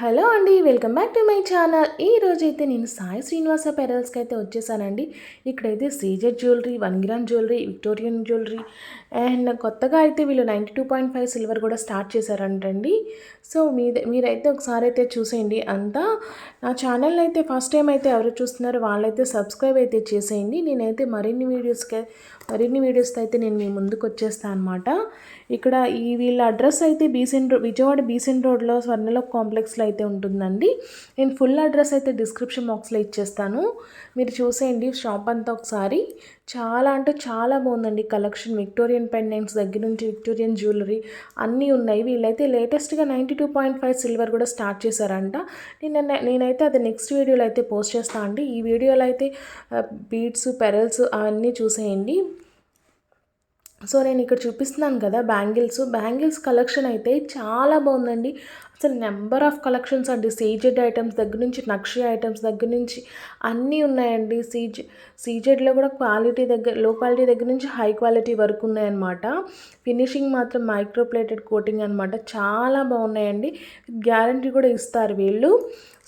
Hello అండి welcome back to my channel. ఈ రోజైతే నేను సాయి శ్రీనివాస పెరల్స్కి అయితే వచ్చేసానండి. ఇక్కడైతే CZ jewellery one gram jewellery Victorian jewellery and కొత్తగా అయితే వీళ్ళు ninety two point five silver కూడా స్టార్ట్ చేశారంటండి. సో మీ మీరైతే ఒకసారి అయితే చూసేయండి. అంతా నా ఛానల్ అయితే ఫస్ట్ టైం అయితే ఎవరు చూస్తున్నారో వాళ్ళైతే సబ్స్క్రైబ్ అయితే చేసేయండి. నేనైతే మరిన్ని వీడియోస్కి మరిన్ని వీడియోస్తో అయితే నేను మీ ముందుకు వచ్చేస్తాను అనమాట ఇక్కడ ఈ వీళ్ళ అడ్రస్ అయితే బీసెన్ రో విజయవాడ బీసెన్ రోడ్లో స్వర్ణలోక్ కాంప్లెక్స్లో అయితే ఉంటుందండి. నేను ఫుల్ అడ్రస్ అయితే డిస్క్రిప్షన్ బాక్స్లో ఇచ్చేస్తాను. మీరు చూసేయండి షాప్ అంతా ఒకసారి. చాలా అంటే చాలా బాగుందండి కలెక్షన్ విక్టోరియన్ పెండెంట్స్ దగ్గర నుంచి విక్టోరియన్ జ్యువెలరీ అన్నీ ఉన్నాయి. వీళ్ళైతే లేటెస్ట్గా ninety two point five silver కూడా స్టార్ట్ చేశారంట. నేను నేనైతే అది నెక్స్ట్ వీడియోలో అయితే పోస్ట్ చేస్తాను అండి. ఈ వీడియోలో అయితే బీడ్స్ పెరల్స్ అవన్నీ చూసేయండి. సో నేను ఇక్కడ చూపిస్తున్నాను కదా బ్యాంగిల్స్. బ్యాంగిల్స్ కలెక్షన్ అయితే చాలా బాగుందండి. అసలు నెంబర్ ఆఫ్ కలెక్షన్స్ అండి. సీజెడ్ ఐటమ్స్ దగ్గర నుంచి నక్షి ఐటమ్స్ దగ్గర నుంచి అన్నీ ఉన్నాయండి. సీజ్ సీజెడ్లో కూడా క్వాలిటీ దగ్గర లో క్వాలిటీ దగ్గర నుంచి హై క్వాలిటీ వరకు ఉన్నాయన్నమాట. ఫినిషింగ్ మాత్రం మైక్రోప్లేటెడ్ కోటింగ్ అనమాట చాలా బాగున్నాయండి. గ్యారంటీ కూడా ఇస్తారు వీళ్ళు.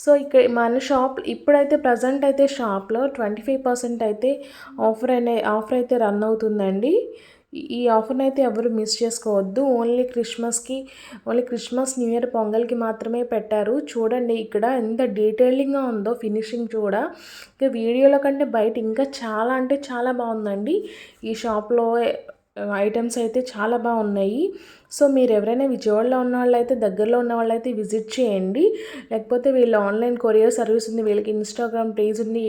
సో ఇక్కడ మన షాప్ ఇప్పుడైతే ప్రజెంట్ అయితే షాప్లో ట్వంటీ ఫైవ్ పర్సెంట్ అయితే ఆఫర్ అనే ఆఫర్ అయితే రన్ అవుతుందండి. ఈ ఆఫర్ని అయితే ఎవరు మిస్ చేసుకోవద్దు. ఓన్లీ క్రిస్మస్కి ఓన్లీ క్రిస్మస్ న్యూ ఇయర్ పొంగల్కి మాత్రమే పెట్టారు. చూడండి ఇక్కడ ఎంత డీటెయిలింగ్గా ఉందో ఫినిషింగ్ చూడ. ఇంకా వీడియోలో కంటే బయట ఇంకా చాలా అంటే చాలా బాగుందండి. ఈ షాప్లో ఐటమ్స్ అయితే చాలా బాగున్నాయి. సో మీరు ఎవరైనా విజయవాడలో ఉన్న వాళ్ళైతే దగ్గరలో ఉన్న వాళ్ళైతే విజిట్ చేయండి. లేకపోతే వీళ్ళ ఆన్లైన్ కొరియర్ సర్వీస్ ఉంది. వీళ్ళకి ఇన్స్టాగ్రామ్ పేజ్ ఉంది.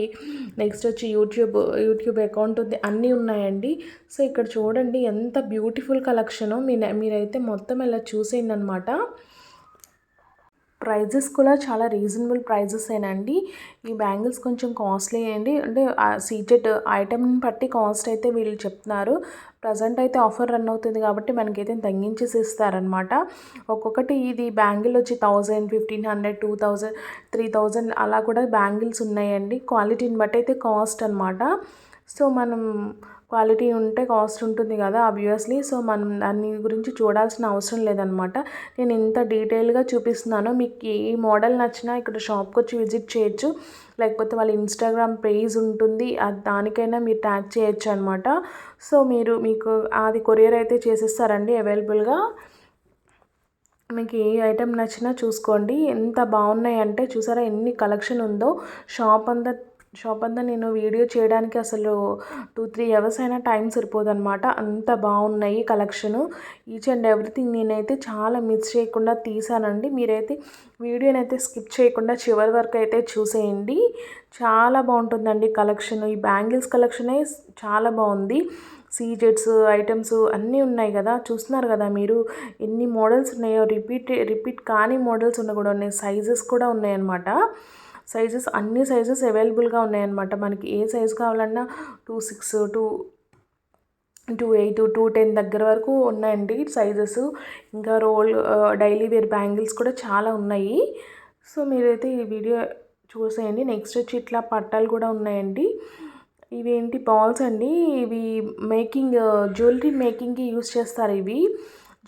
నెక్స్ట్ వచ్చి యూట్యూబ్ యూట్యూబ్ అకౌంట్ ఉంది. అన్నీ ఉన్నాయండి. సో ఇక్కడ చూడండి ఎంత బ్యూటిఫుల్ కలెక్షను మీ మీరైతే మొత్తం ఇలా చూసేయండి అనమాట ప్రైజెస్ కూడా చాలా రీజనబుల్ ప్రైజెస్ ఏనండి. ఈ బ్యాంగిల్స్ కొంచెం కాస్ట్లీ అండి. అంటే సీజెట్ ఐటమ్ని బట్టి కాస్ట్ అయితే వీళ్ళు చెప్తున్నారు. ప్రజెంట్ అయితే ఆఫర్ రన్ అవుతుంది కాబట్టి మనకైతే తగ్గించేసి ఇస్తారనమాట ఒక్కొక్కటి ఇది బ్యాంగిల్ వచ్చి thousand fifteen hundred two thousand three thousand అలా కూడా బ్యాంగిల్స్ ఉన్నాయండి. క్వాలిటీని బట్టి అయితే కాస్ట్ అనమాట సో మనం క్వాలిటీ ఉంటే కాస్ట్ ఉంటుంది కదా ఆబ్వియస్లీ సో మనం దాని గురించి చూడాల్సిన అవసరం లేదనమాట. నేను ఇంత డీటెయిల్గా చూపిస్తున్నాను. మీకు ఏ మోడల్ నచ్చినా ఇక్కడ షాప్కి వచ్చి విజిట్ చేయొచ్చు. లేకపోతే వాళ్ళ ఇన్స్టాగ్రామ్ పేజ్ ఉంటుంది. దానికైనా మీరు ట్యాగ్ చేయొచ్చు అనమాట. సో మీరు మీకు అది కొరియర్ అయితే చేసేస్తారండి అవైలబుల్గా. మీకు ఏ ఐటెం నచ్చినా చూసుకోండి. ఎంత బాగున్నాయి అంటే చూసారా ఎన్ని కలెక్షన్ ఉందో. షాప్ అంతా షాప్ అంతా నేను వీడియో చేయడానికి అసలు టూ త్రీ అవర్స్ అయినా టైం సరిపోదన్నమాట. అంత బాగున్నాయి కలెక్షను. ఈచ్ అండ్ ఎవ్రీథింగ్ నేనైతే చాలా మిస్ చేయకుండా తీసానండి. మీరైతే వీడియోనైతే స్కిప్ చేయకుండా చివరి వరకు అయితే చూసేయండి. చాలా బాగుంటుందండి కలెక్షన్. ఈ బ్యాంగిల్స్ కలెక్షనే చాలా బాగుంది. సీజెట్స్ ఐటమ్స్ అన్నీ ఉన్నాయి కదా. చూస్తున్నారు కదా మీరు? ఎన్ని మోడల్స్ ఉన్నాయో. రిపీట్ రిపీట్ కాని మోడల్స్ ఉన్న కూడా ఉన్నాయి. సైజెస్ కూడా ఉన్నాయన్నమాట. సైజెస్ అన్ని సైజెస్ అవైలబుల్గా ఉన్నాయన్నమాట. మనకి ఏ సైజు కావాలన్నా two six two two eight two ten దగ్గర వరకు ఉన్నాయండి సైజెస్. ఇంకా రోల్ డైలీ వేర్ బ్యాంగిల్స్ కూడా చాలా ఉన్నాయి. సో మీరైతే ఈ వీడియో చూసేయండి. నెక్స్ట్ వచ్చి ఇట్లా పట్టాలు కూడా ఉన్నాయండి. ఇవేంటి బాల్స్ అండి? ఇవి మేకింగ్ జ్యువెలరీ మేకింగ్కి యూస్ చేస్తారు ఇవి.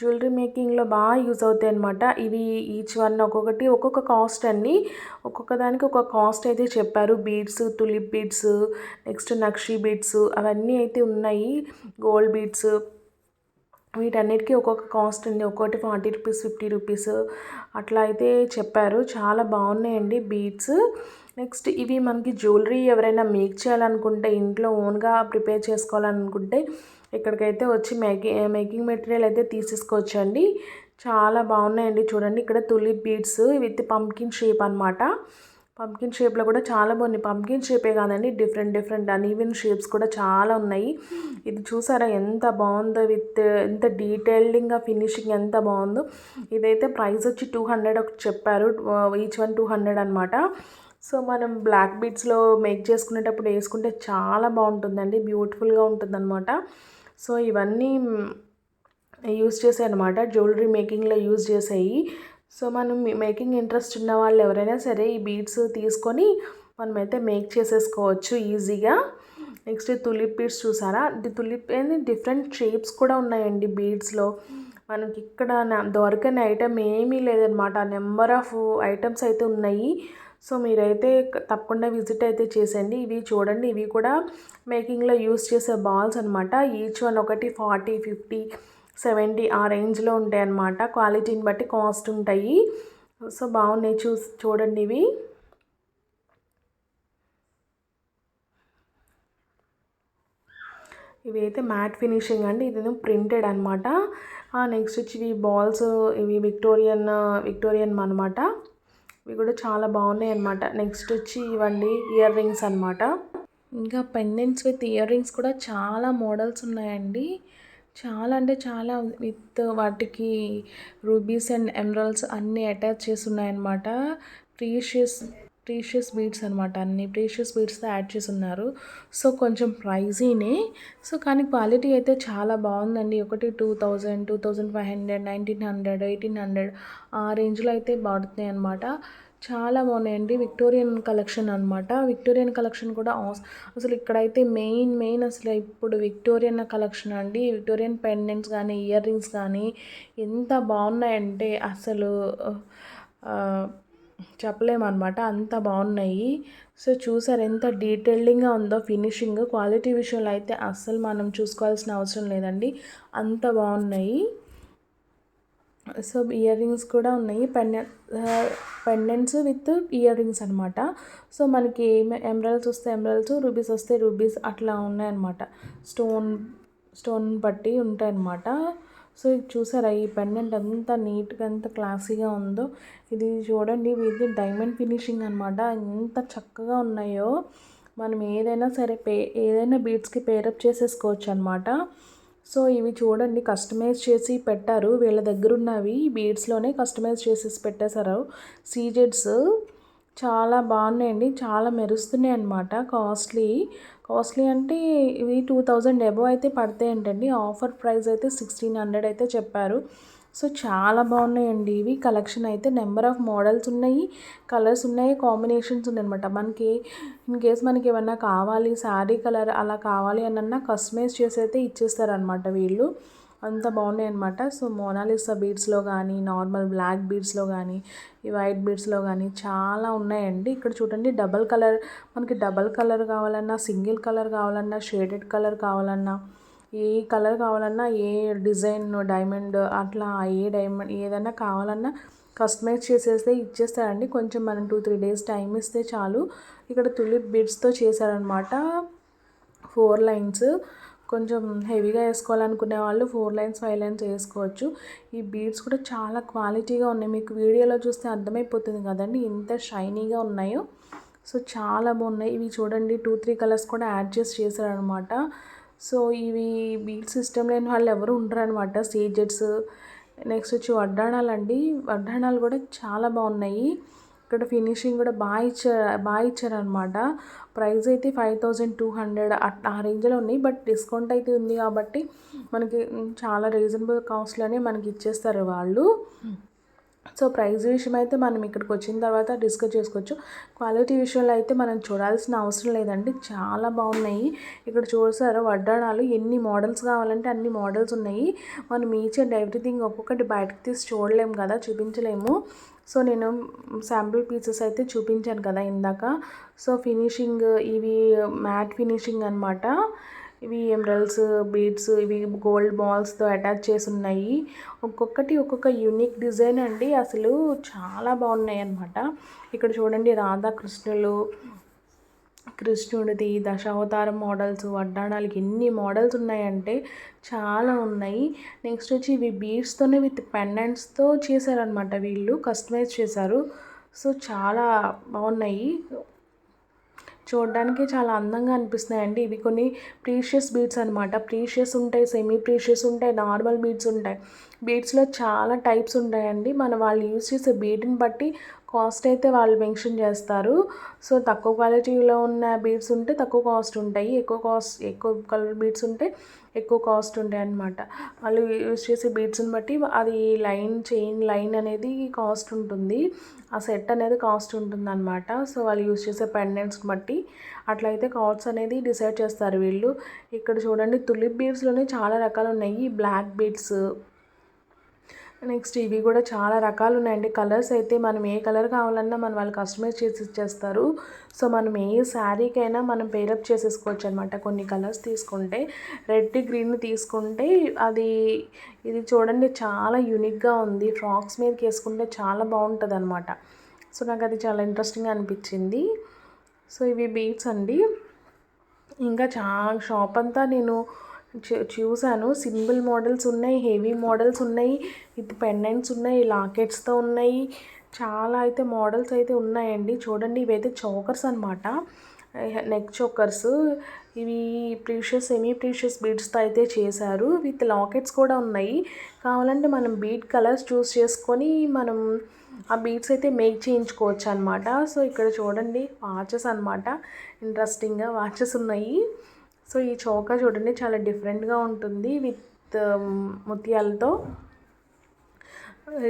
జ్యువెలరీ మేకింగ్లో బాగా యూజ్ అవుతాయి అనమాట ఇవి ఈచ్ వన్ ఒక్కొక్కటి ఒక్కొక్క కాస్ట్ అన్నీ ఒక్కొక్క దానికి ఒక కాస్ట్ అయితే చెప్పారు. బీడ్స్ తులిప్ బీడ్స్ నెక్స్ట్ నక్షి బీడ్స్ అవన్నీ అయితే ఉన్నాయి. గోల్డ్ బీడ్స్ వీటన్నిటికీ ఒక్కొక్క కాస్ట్ ఉంది ఒక్కొక్కటి ఫార్టీ రూపీస్ ఫిఫ్టీ రూపీస్ అట్లా అయితే చెప్పారు. చాలా బాగున్నాయండి బీడ్స్. నెక్స్ట్ ఇవి మనకి జ్యువెలరీ ఎవరైనా మేక్ చేయాలనుకుంటే ఇంట్లో ఓన్గా ప్రిపేర్ చేసుకోవాలనుకుంటే ఇక్కడికైతే వచ్చి మేకింగ్ మేకింగ్ మెటీరియల్ అయితే తీసేసుకోవచ్చండి. చాలా బాగున్నాయండి. చూడండి ఇక్కడ tulip beads with pumpkin shape అనమాట పంకిన్ షేప్లో కూడా చాలా బాగున్నాయి పంకిన్ షేపే కాదండి డిఫరెంట్ డిఫరెంట్ అన్ఈవెన్ షేప్స్ కూడా చాలా ఉన్నాయి. ఇది చూసారా ఎంత బాగుందో విత్ ఎంత డీటెయిల్డింగ్గా ఫినిషింగ్ ఎంత బాగుందో. ఇదైతే ప్రైస్ వచ్చి టూ హండ్రెడ్ ఒకటి చెప్పారు. ఈచ్ వన్ టూ హండ్రెడ్ అనమాట సో మనం బ్లాక్ బీడ్స్లో మేక్ చేసుకునేటప్పుడు వేసుకుంటే చాలా బాగుంటుందండి. బ్యూటిఫుల్గా ఉంటుందన్నమాట. సో ఇవన్నీ యూజ్ చేసాయి అనమాట జ్యువెలరీ మేకింగ్లో యూజ్ చేసాయి. సో మనం మేకింగ్ ఇంట్రెస్ట్ ఉన్న వాళ్ళు ఎవరైనా సరే ఈ బీడ్స్ తీసుకొని మనమైతే మేక్ చేసేసుకోవచ్చు ఈజీగా. నెక్స్ట్ తులిప్ బీడ్స్ చూసారా? తులిప్ ఏంది? డిఫరెంట్ షేప్స్ కూడా ఉన్నాయండి బీడ్స్లో. మనకి ఇక్కడ దొరకని ఐటెం ఏమీ లేదనమాట నెంబర్ ఆఫ్ ఐటమ్స్ అయితే ఉన్నాయి. సో మీరైతే తప్పకుండా విజిట్ అయితే చేసేయండి. ఇవి చూడండి ఇవి కూడా మేకింగ్లో యూస్ చేసే బాల్స్ అనమాట ఈచ్ వన్ ఒకటి ఫార్టీ ఫిఫ్టీ సెవెంటీ ఆ రేంజ్లో ఉంటాయి అన్నమాట. క్వాలిటీని బట్టి కాస్ట్ ఉంటాయి. సో బాగున్నాయి చూ చూడండి ఇవి. ఇవి అయితే మ్యాట్ ఫినిషింగ్ అండి. ఇది ప్రింటెడ్ అనమాట నెక్స్ట్ వచ్చి ఇవి బాల్స్ ఇవి విక్టోరియన్ విక్టోరియన్ అనమాట ఇవి కూడా చాలా బాగున్నాయి అనమాట నెక్స్ట్ వచ్చి ఇవ్వండి ఇయర్ రింగ్స్ అనమాట ఇంకా పెండెంట్స్ విత్ ఇయర్ రింగ్స్ కూడా చాలా మోడల్స్ ఉన్నాయండి. చాలా అంటే చాలా విత్ వాటికి రూబీస్ అండ్ ఎమరల్స్ అన్నీ అటాచ్ చేసి ఉన్నాయన్నమాట. ప్రీషియస్ ప్రీషియస్ బీడ్స్ అనమాట అన్ని ప్రీషియస్ బీడ్స్తో యాడ్ చేసి ఉన్నారు సో కొంచెం ప్రైజీనే సో కానీ క్వాలిటీ అయితే చాలా బాగుందండి. ఒకటి two thousand two thousand five hundred nineteen hundred eighteen hundred ఆ రేంజ్లో అయితే పడుతున్నాయి అనమాట చాలా బాగున్నాయండి. విక్టోరియన్ కలెక్షన్ అనమాట విక్టోరియన్ కలెక్షన్ కూడా అసలు ఇక్కడైతే మెయిన్ మెయిన్ అసలు ఇప్పుడు విక్టోరియన్ కలెక్షన్ అండి. విక్టోరియన్ పెండెంట్స్ కానీ ఇయర్ రింగ్స్ కానీ ఎంత బాగున్నాయంటే అసలు చెప్పలేమన్నమాట. అంత బాగున్నాయి. సో చూసారు ఎంత డీటెయిలింగ్గా ఉందో ఫినిషింగ్ క్వాలిటీ విషయంలో అయితే అస్సలు మనం చూసుకోవాల్సిన అవసరం లేదండి. అంత బాగున్నాయి. సో ఇయర్ రింగ్స్ కూడా ఉన్నాయి. Pendant pendants with earrings అనమాట సో మనకి ఎమరల్స్ వస్తే ఎమరల్స్ రూబీస్ వస్తే రూబీస్ అట్లా ఉన్నాయన్నమాట. స్టోన్ స్టోన్ బట్టి ఉంటాయన్నమాట. సో ఇది చూసారా ఈ పెండెంట్ ఎంత నీట్గా ఎంత క్లాసీగా ఉందో. ఇది చూడండి ఇది డైమండ్ ఫినిషింగ్ అనమాట ఎంత చక్కగా ఉన్నాయో. మనం ఏదైనా సరే పే ఏదైనా బీడ్స్కి పేరప్ చేసేసుకోవచ్చు అనమాట సో ఇవి చూడండి కస్టమైజ్ చేసి పెట్టారు. వీళ్ళ దగ్గర ఉన్నవి బీడ్స్లోనే కస్టమైజ్ చేసేసి పెట్టేశారు. సీజెడ్స్ చాలా బాగున్నాయండి చాలా మెరుస్తున్నాయి అనమాట కాస్ట్లీ. కాస్ట్లీ అంటే ఇవి టూ థౌజండ్ ఎబో అయితే పడతాయంటండి ఆఫర్ ప్రైస్ అయితే సిక్స్టీన్ హండ్రెడ్ అయితే చెప్పారు. సో చాలా బాగున్నాయండి ఇవి. కలెక్షన్ అయితే నెంబర్ ఆఫ్ మోడల్స్ ఉన్నాయి కలర్స్ ఉన్నాయి కాంబినేషన్స్ ఉన్నాయి అనమాట మనకి ఇన్ కేస్ మనకి ఏమన్నా కావాలి శారీ కలర్ అలా కావాలి అన్న కస్టమైజ్ చేసి అయితే ఇచ్చేస్తారనమాట వీళ్ళు. అంత బాగున్నాయి అనమాట సో మోనాలిసా బీడ్స్లో కానీ నార్మల్ బ్లాక్ బీడ్స్లో కానీ ఈ వైట్ బీడ్స్లో కానీ చాలా ఉన్నాయండి. ఇక్కడ చూడండి డబల్ కలర్ మనకి డబల్ కలర్ కావాలన్నా సింగిల్ కలర్ కావాలన్నా షేడెడ్ కలర్ కావాలన్నా ఏ కలర్ కావాలన్నా ఏ డిజైన్ డైమండ్ అట్లా ఏ డైమండ్ ఏదైనా కావాలన్నా కస్టమైజ్ చేసేస్తే ఇచ్చేస్తారండి. కొంచెం మనం టూ త్రీ డేస్ టైం ఇస్తే చాలు. ఇక్కడ తులిప్ బీడ్స్తో చేశారనమాట ఫోర్ లైన్స్. కొంచెం హెవీగా వేసుకోవాలనుకునే వాళ్ళు ఫోర్ లైన్స్ ఫైవ్ లైన్స్ వేసుకోవచ్చు. ఈ బీడ్స్ కూడా చాలా క్వాలిటీగా ఉన్నాయి. మీకు వీడియోలో చూస్తే అర్థమైపోతుంది కదండి ఎంత షైనీగా ఉన్నాయో. సో చాలా బాగున్నాయి. ఇవి చూడండి టూ త్రీ కలర్స్ కూడా యాడ్ చేసి చేశారనమాట. సో ఇవి బీట్ సిస్టమ్ లేని వాళ్ళు ఎవరు ఉండరు అనమాట సీజెట్స్ నెక్స్ట్ వచ్చి వడ్డాణాలు అండి. వడ్డాణాలు కూడా చాలా బాగున్నాయి. ఇక్కడ ఫినిషింగ్ కూడా బాగా ఇచ్చారు బాగా ఇచ్చారనమాట. ప్రైస్ అయితే ఫైవ్ థౌజండ్ టూ హండ్రెడ్ ఆ రేంజ్లో ఉన్నాయి. బట్ డిస్కౌంట్ అయితే ఉంది కాబట్టి మనకి చాలా రీజనబుల్ కాస్ట్లోనే మనకి ఇచ్చేస్తారు వాళ్ళు. సో ప్రైస్ విషయం అయితే మనం ఇక్కడికి వచ్చిన తర్వాత డిస్కస్ చేసుకోవచ్చు. క్వాలిటీ విషయంలో అయితే మనం చూడాల్సిన అవసరం లేదండి. చాలా బాగున్నాయి. ఇక్కడ చూసారు వడ్డాణాలు ఎన్ని మోడల్స్ కావాలంటే అన్ని మోడల్స్ ఉన్నాయి. మనం ఈచ్ అండ్ ఎవ్రీథింగ్ ఒక్కొక్కటి బయటకు తీసి చూడలేము కదా చూపించలేము. సో నేను శాంపుల్ పీసెస్ అయితే చూపించాను కదా ఇందాక. సో ఫినిషింగ్ ఇవి మ్యాట్ ఫినిషింగ్ అనమాట ఇవి ఎమరల్స్ బీడ్స్ ఇవి గోల్డ్ బాల్స్తో అటాచ్ చేసి ఉన్నాయి. ఒక్కొక్కటి ఒక్కొక్క యూనిక్ డిజైన్ అండి. అసలు చాలా బాగున్నాయి అనమాట ఇక్కడ చూడండి రాధాకృష్ణులు కృష్ణుడిది దశావతారం మోడల్స్ వడ్డాణాలకి ఎన్ని మోడల్స్ ఉన్నాయంటే చాలా ఉన్నాయి. నెక్స్ట్ వచ్చి ఇవి బీడ్స్తోనే విత్ పెండెంట్స్తో చేశారనమాట వీళ్ళు కస్టమైజ్ చేశారు. సో చాలా బాగున్నాయి. చూడడానికి చాలా అందంగా అనిపిస్తున్నాయండి. ఇవి కొన్ని ప్రీషియస్ బీడ్స్ అనమాట ప్రీషియస్ ఉంటాయి సెమీ ప్రీషియస్ ఉంటాయి నార్మల్ బీడ్స్ ఉంటాయి. బీడ్స్లో చాలా టైప్స్ ఉంటాయండి. మన వాళ్ళు యూజ్ చేసే బీడ్ని బట్టి కాస్ట్ అయితే వాళ్ళు మెన్షన్ చేస్తారు. సో తక్కువ క్వాలిటీలో ఉన్న బీడ్స్ ఉంటే తక్కువ కాస్ట్ ఉంటాయి. ఎక్కువ కాస్ట్ ఎక్కువ కలర్ బీడ్స్ ఉంటే ఎక్కువ కాస్ట్ ఉంటాయి అనమాట వాళ్ళు యూజ్ చేసే బీడ్స్ని బట్టి అది లైన్ చైన్ లైన్ అనేది కాస్ట్ ఉంటుంది. ఆ సెట్ అనేది కాస్ట్ ఉంటుంది అనమాట సో వాళ్ళు యూజ్ చేసే పెండెంట్స్ని బట్టి అట్లయితే కాస్ట్ అనేది డిసైడ్ చేస్తారు వీళ్ళు. ఇక్కడ చూడండి తులిప్ బీడ్స్లోనే చాలా రకాలు ఉన్నాయి. బ్లాక్ బీడ్స్ నెక్స్ట్ ఇవి కూడా చాలా రకాలు ఉన్నాయండి కలర్స్ అయితే మనం ఏ కలర్ కావాలన్నా మనం వాళ్ళు కస్టమైజ్ చేసి ఇచ్చేస్తారు. సో మనం ఏ శారీకైనా మనం పేరప్ చేసేసుకోవచ్చు అనమాట కొన్ని కలర్స్ తీసుకుంటే రెడ్ గ్రీన్ తీసుకుంటే అది ఇది చూడండి చాలా యూనిక్గా ఉంది. ఫ్రాక్స్ మీదకి వేసుకుంటే చాలా బాగుంటుంది అనమాట సో నాకు అది చాలా ఇంట్రెస్టింగ్ అనిపించింది. సో ఇవి బీట్స్ అండి. ఇంకా చాలా షాప్ అంతా నేను చూసాను సింపుల్ మోడల్స్ ఉన్నాయి హెవీ మోడల్స్ ఉన్నాయి విత్ పెండెంట్స్ ఉన్నాయి లాకెట్స్తో ఉన్నాయి. చాలా అయితే మోడల్స్ అయితే ఉన్నాయండి. చూడండి ఇవైతే చోకర్స్ అనమాట నెక్ చోకర్స్. ఇవి ప్రీషియస్ సెమీ ప్రీషియస్ బీడ్స్తో అయితే చేశారు. విత్ లాకెట్స్ కూడా ఉన్నాయి. కావాలంటే మనం బీడ్ కలర్స్ చూస్ చేసుకొని మనం ఆ బీడ్స్ అయితే మేక్ చేయించుకోవచ్చు అనమాట సో ఇక్కడ చూడండి వాచెస్ అనమాట ఇంట్రెస్టింగ్గా వాచెస్ ఉన్నాయి. సో ఈ చౌక చూడండి చాలా డిఫరెంట్గా ఉంటుంది విత్ um, ముత్యాలతో.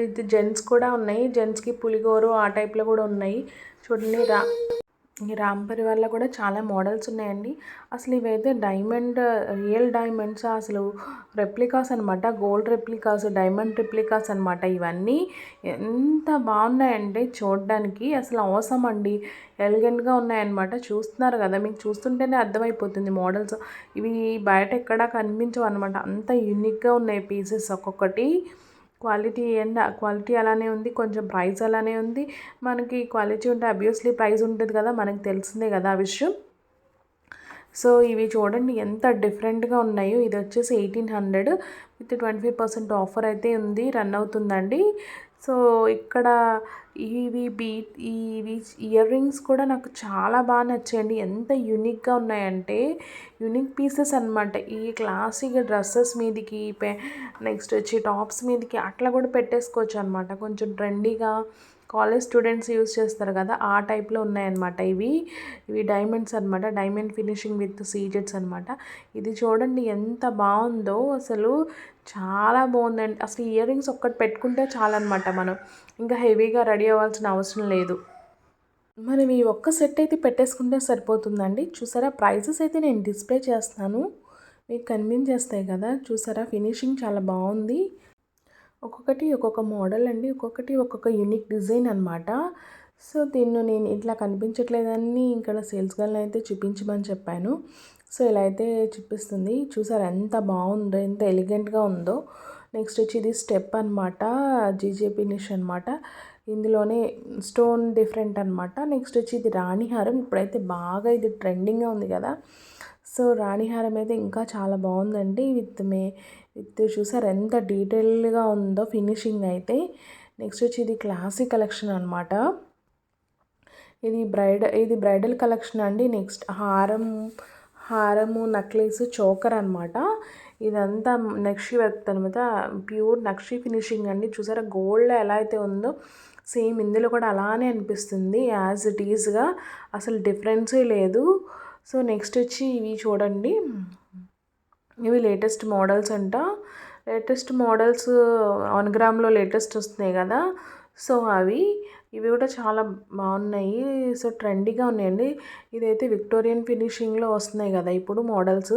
ఇది జెంట్స్ కూడా ఉన్నాయి. జెంట్స్కి పులిగోరు ఆ టైప్లో కూడా ఉన్నాయి. చూడండి రా ఈ రామ్ కూడా చాలా మోడల్స్ ఉన్నాయండి. అసలు ఇవైతే డైమండ్ రియల్ డైమండ్స్ అసలు రెప్లికాస్ అనమాట గోల్డ్ రెప్లికాస్ డైమండ్ రెప్లికాస్ అనమాట ఇవన్నీ ఎంత బాగున్నాయంటే చూడడానికి అసలు అవసరం అండి. ఎలిగెంట్గా ఉన్నాయన్నమాట. చూస్తున్నారు కదా మీకు చూస్తుంటేనే అర్థమైపోతుంది మోడల్స్. ఇవి బయట ఎక్కడా కనిపించవు అనమాట అంత యూనిక్గా ఉన్నాయి పీసెస్ ఒక్కొక్కటి. క్వాలిటీ అండ్ క్వాలిటీ అలానే ఉంది కొంచెం ప్రైస్ అలానే ఉంది. మనకి క్వాలిటీ ఉంటే అబ్వియస్లీ ప్రైస్ ఉంటుంది కదా మనకి తెలిసిందే కదా ఆ విషయం. సో ఇవి చూడండి ఎంత డిఫరెంట్గా ఉన్నాయో. ఇది వచ్చేసి eighteen hundred with twenty five percent offer అయితే ఉంది రన్ అవుతుందండి. సో ఇక్కడ ఇవి బీ ఇవి ఇయర్ రింగ్స్ కూడా నాకు చాలా బాగా నచ్చాయండి. ఎంత యూనిక్గా ఉన్నాయంటే యూనిక్ పీసెస్ అనమాట ఈ క్లాసిక్ డ్రెస్సెస్ మీదకి నెక్స్ట్ వచ్చి టాప్స్ మీదకి అట్లా కూడా పెట్టేసుకోవచ్చు అనమాట కొంచెం ట్రెండీగా కాలేజ్ స్టూడెంట్స్ యూస్ చేస్తారు కదా ఆ టైప్లో ఉన్నాయన్నమాట ఇవి. ఇవి డైమండ్స్ అనమాట డైమండ్ ఫినిషింగ్ విత్ సీజెట్స్ అనమాట ఇది చూడండి ఎంత బాగుందో అసలు చాలా బాగుందండి. అసలు ఇయర్ రింగ్స్ ఒక్కటి పెట్టుకుంటే చాలన్నమాట మనం. ఇంకా హెవీగా రెడీ అవ్వాల్సిన అవసరం లేదు. మనం ఈ ఒక్క సెట్ అయితే పెట్టేసుకుంటే సరిపోతుందండి. చూసారా ప్రైజెస్ అయితే నేను డిస్ప్లే చేస్తాను. మీకు కన్విన్స్ కదా చూసారా ఫినిషింగ్ చాలా బాగుంది. ఒక్కొక్కటి ఒక్కొక్క మోడల్ అండి ఒక్కొక్కటి ఒక్కొక్క యూనిక్ డిజైన్ అనమాట సో దీన్ని నేను ఇట్లా కనిపించట్లేదని ఇక్కడ సేల్స్ గర్ల్ని అయితే చూపించమని చెప్పాను. సో ఇలా అయితే చూపిస్తుంది. చూసారు ఎంత బాగుందో ఎంత ఎలిగెంట్గా ఉందో. నెక్స్ట్ వచ్చి ఇది స్టెప్ అనమాట జీజేపీ నిష్ అనమాట ఇందులోనే స్టోన్ డిఫరెంట్ అనమాట నెక్స్ట్ వచ్చి ఇది రాణిహారం ఇప్పుడైతే బాగా ఇది ట్రెండింగ్గా ఉంది కదా. సో రాణిహారం అయితే ఇంకా చాలా బాగుందండి. విత్ మే ఇది చూసారు ఎంత డీటెయిల్గా ఉందో ఫినిషింగ్ అయితే. నెక్స్ట్ వచ్చి ఇది క్లాసిక్ కలెక్షన్ అనమాట ఇది బ్రైడ్ ఇది బ్రైడల్ కలెక్షన్ అండి. నెక్స్ట్ హారం హారము నక్లెస్ చోకర్ అనమాట ఇదంతా నక్షి వర్క్ అనమాట ప్యూర్ నక్షి ఫినిషింగ్ అండి. చూసారా గోల్డ్ ఎలా అయితే ఉందో సేమ్ ఇందులో కూడా అలానే అనిపిస్తుంది యాజ్ ఇట్ ఈజ్గా. అసలు డిఫరెన్సే లేదు. సో నెక్స్ట్ వచ్చి ఇవి చూడండి. ఇవి లేటెస్ట్ మోడల్స్ అంట. లేటెస్ట్ మోడల్స్ వన్ గ్రామ్లో లేటెస్ట్ వస్తున్నాయి కదా. సో అవి ఇవి కూడా చాలా బాగున్నాయి. సో ట్రెండీగా ఉన్నాయండి. ఇదైతే విక్టోరియన్ ఫినిషింగ్లో వస్తున్నాయి కదా ఇప్పుడు మోడల్స్.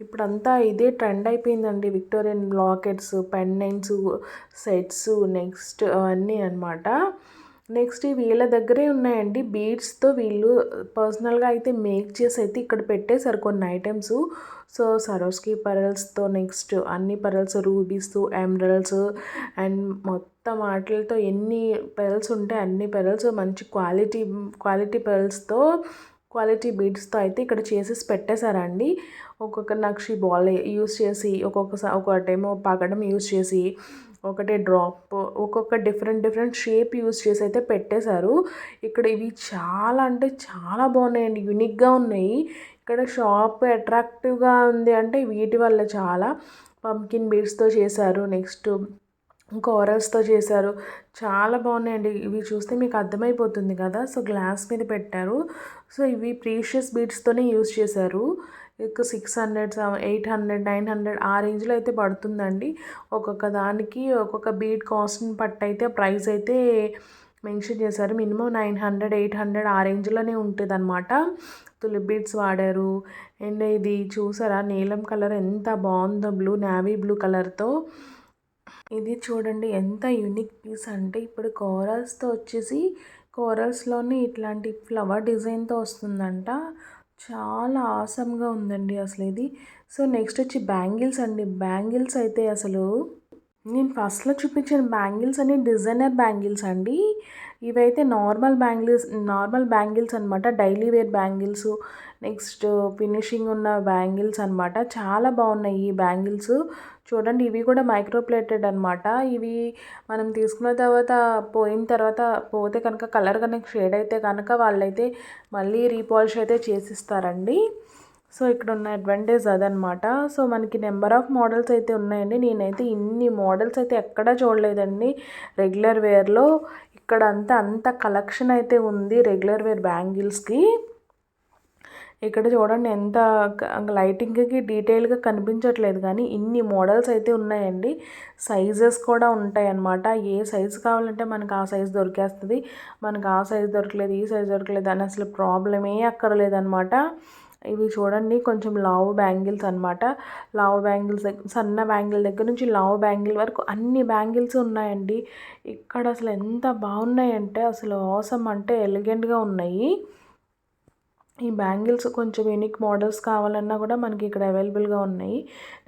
ఇప్పుడంతా ఇదే ట్రెండ్ అయిపోయిందండి Victorian lockets pendants sets next అవన్నీ అనమాట నెక్స్ట్ వీళ్ళ దగ్గరే ఉన్నాయండి. బీడ్స్తో వీళ్ళు పర్సనల్గా అయితే మేక్ చేసి అయితే ఇక్కడ పెట్టేశారు కొన్ని ఐటమ్స్ సో సరోస్కి పరల్స్తో నెక్స్ట్ అన్ని పరల్స్ రూబీస్ ఎమరల్స్ అండ్ మొత్తం వాటితో ఎన్ని పెరల్స్ ఉంటాయి అన్ని పెరల్స్ మంచి క్వాలిటీ క్వాలిటీ పెరల్స్తో క్వాలిటీ బీడ్స్తో అయితే ఇక్కడ చేసేసి పెట్టేశారండి. ఒక్కొక్క నక్షి బాల్ యూస్ చేసి ఒక్కొక్కసారి ఒకటేమో పగడం యూస్ చేసి ఒకటే డ్రాప్ ఒక్కొక్క డిఫరెంట్ డిఫరెంట్ షేప్ యూస్ చేసి అయితే పెట్టేశారు. ఇక్కడ ఇవి చాలా అంటే చాలా బాగున్నాయండి యూనిక్గా ఉన్నాయి. ఇక్కడ షాప్ అట్రాక్టివ్గా ఉంది అంటే వీటి వల్ల చాలా. పంకిన్ బీడ్స్తో చేశారు నెక్స్ట్ కోరల్స్తో చేశారు. చాలా బాగున్నాయండి. ఇవి చూస్తే మీకు అర్థమైపోతుంది కదా. సో గ్లాస్ మీద పెట్టారు. సో ఇవి ప్రీషియస్ బీడ్స్తోనే యూస్ చేశారు. Six hundred eight hundred nine hundred ఆ రేంజ్లో అయితే పడుతుందండి. ఒక్కొక్క దానికి ఒక్కొక్క బీడ్ కాస్ట్ని పట్టి అయితే ప్రైస్ అయితే మెన్షన్ చేశారు. Minimum nine hundred eight hundred ఆ రేంజ్లోనే ఉంటుంది అనమాట తులిప్ బీడ్స్ వాడారు. అండ్ ఇది చూసారా? నీలం కలర్ ఎంత బాగుందో బ్లూ నావీ బ్లూ కలర్తో. ఇది చూడండి ఎంత యూనిక్ పీస్ అంటే ఇప్పుడు కోరల్స్తో వచ్చేసి కోరల్స్లోని ఇట్లాంటి ఫ్లవర్ డిజైన్తో వస్తుందంట. చాలా ఆసమ్గా ఉందండి అసలు ఇది సో నెక్స్ట్ వచ్చి బ్యాంగిల్స్ అండి. బ్యాంగిల్స్ అయితే అసలు నేను ఫస్ట్లో చూపించిన బ్యాంగిల్స్ అన్ని డిజైనర్ బ్యాంగిల్స్ అండి. ఇవైతే నార్మల్ బ్యాంగిల్స్ నార్మల్ బ్యాంగిల్స్ అనమాట daily wear bangles next finishing ఉన్న బ్యాంగిల్స్ అనమాట చాలా బాగున్నాయి ఈ బ్యాంగిల్స్. చూడండి ఇవి కూడా మైక్రో ప్లేటెడ్ అనమాట ఇవి మనం తీసుకున్న తర్వాత పోయిన తర్వాత పోతే కనుక కలర్ కనుక షేడ్ అయితే కనుక వాళ్ళైతే మళ్ళీ రీపాలిష్ అయితే చేసిస్తారండి. సో ఇక్కడ ఉన్న అడ్వాంటేజ్ అదనమాట సో మనకి నెంబర్ ఆఫ్ మోడల్స్ అయితే ఉన్నాయండి. నేనైతే ఇన్ని మోడల్స్ అయితే ఎక్కడా చూడలేదండి. రెగ్యులర్ వేర్లో ఇక్కడ అంతా అంత కలెక్షన్ అయితే ఉంది రెగ్యులర్ వేర్ బ్యాంగిల్స్కి ఇక్కడ చూడండి ఎంత లైటింగ్కి డీటెయిల్గా కనిపించట్లేదు కానీ ఇన్ని మోడల్స్ అయితే ఉన్నాయండి. సైజెస్ కూడా ఉంటాయి అన్నమాట ఏ సైజు కావాలంటే మనకు ఆ సైజు దొరికేస్తుంది. మనకు ఆ సైజు దొరకలేదు ఈ సైజు దొరకలేదు అని అసలు ప్రాబ్లమే అక్కర్లేదన్నమాట. ఇవి చూడండి కొంచెం లావ్ బ్యాంగిల్స్ అనమాట లావ్ బ్యాంగిల్స్ సన్న బ్యాంగిల్ దగ్గర నుంచి లావ్ బ్యాంగిల్ వరకు అన్ని బ్యాంగిల్స్ ఉన్నాయండి. ఇక్కడ అసలు ఎంత బాగున్నాయంటే అసలు అవసరం అంటే ఎలిగెంట్గా ఉన్నాయి. ఈ బ్యాంగిల్స్ కొంచెం యూనిక్ మోడల్స్ కావాలన్నా కూడా మనకి ఇక్కడ అవైలబుల్గా ఉన్నాయి.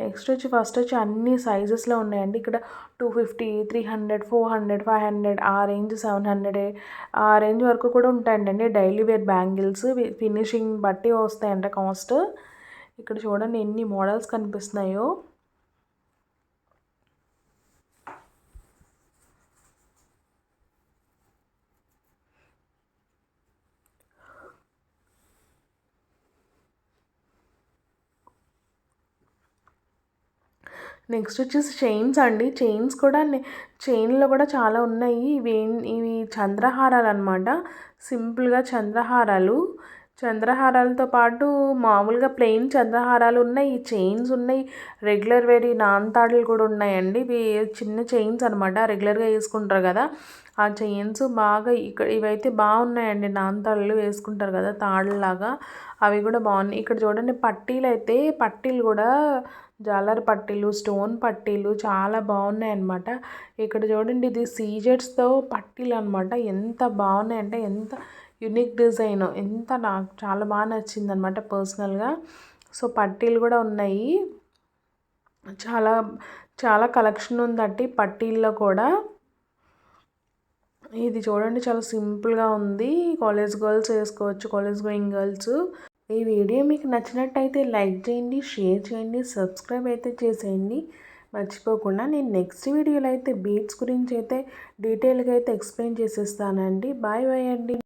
నెక్స్ట్ వచ్చి ఫస్ట్ వచ్చి అన్ని సైజెస్లో ఉన్నాయండి. ఇక్కడ two fifty three hundred four hundred five hundred ఆ రేంజ్ సెవెన్ హండ్రెడ్ ఆ రేంజ్ వరకు కూడా ఉంటాయండి డైలీ వేర్ బ్యాంగిల్స్. ఫినిషింగ్ బట్టి వస్తాయంట కాస్ట్ ఇక్కడ చూడండి ఎన్ని మోడల్స్ కనిపిస్తున్నాయో. నెక్స్ట్ వచ్చేసి చైన్స్ అండి. చైన్స్ కూడా చైన్లో కూడా చాలా ఉన్నాయి. ఇవి ఇవి చంద్రహారాలు అనమాట సింపుల్గా చంద్రహారాలు. చంద్రహారాలతో పాటు మామూలుగా ప్లెయిన్ చంద్రహారాలు ఉన్నాయి. చైన్స్ ఉన్నాయి. రెగ్యులర్ వేరీ నాన్తాడులు కూడా ఉన్నాయండి. ఇవి చిన్న చైన్స్ అనమాట రెగ్యులర్గా వేసుకుంటారు కదా. ఆ చైన్స్ బాగా ఇక్కడ ఇవైతే బాగున్నాయండి. నాన్తాళ్ళు వేసుకుంటారు కదా తాళ్ళలాగా అవి కూడా బాగున్నాయి. ఇక్కడ చూడండి పట్టీలు అయితే పట్టీలు కూడా జాలర్ పట్టీలు స్టోన్ పట్టీలు చాలా బాగున్నాయి అనమాట ఇక్కడ చూడండి ఇది సీజెట్స్తో పట్టీలు అనమాట ఎంత బాగున్నాయి అంటే ఎంత యునిక్ డిజైన్ ఎంత నాకు చాలా బాగా నచ్చింది అనమాట పర్సనల్గా. సో పట్టీలు కూడా ఉన్నాయి. చాలా చాలా కలెక్షన్ ఉందట్టి పట్టీల్లో కూడా. ఇది చూడండి చాలా సింపుల్గా ఉంది. కాలేజ్ గర్ల్స్ వేసుకోవచ్చు కాలేజ్ గోయింగ్ గర్ల్స్. ఈ వీడియో మీకు నచ్చినట్టయితే లైక్ చేయండి షేర్ చేయండి సబ్స్క్రైబ్ అయితే చేసేయండి. మర్చిపోకుండా నేను నెక్స్ట్ వీడియోలో అయితే బీట్స్ గురించి అయితే డీటెయిల్గా అయితే ఎక్స్ప్లెయిన్ చేసేస్తానండి. బాయ్ బాయ్ అండి.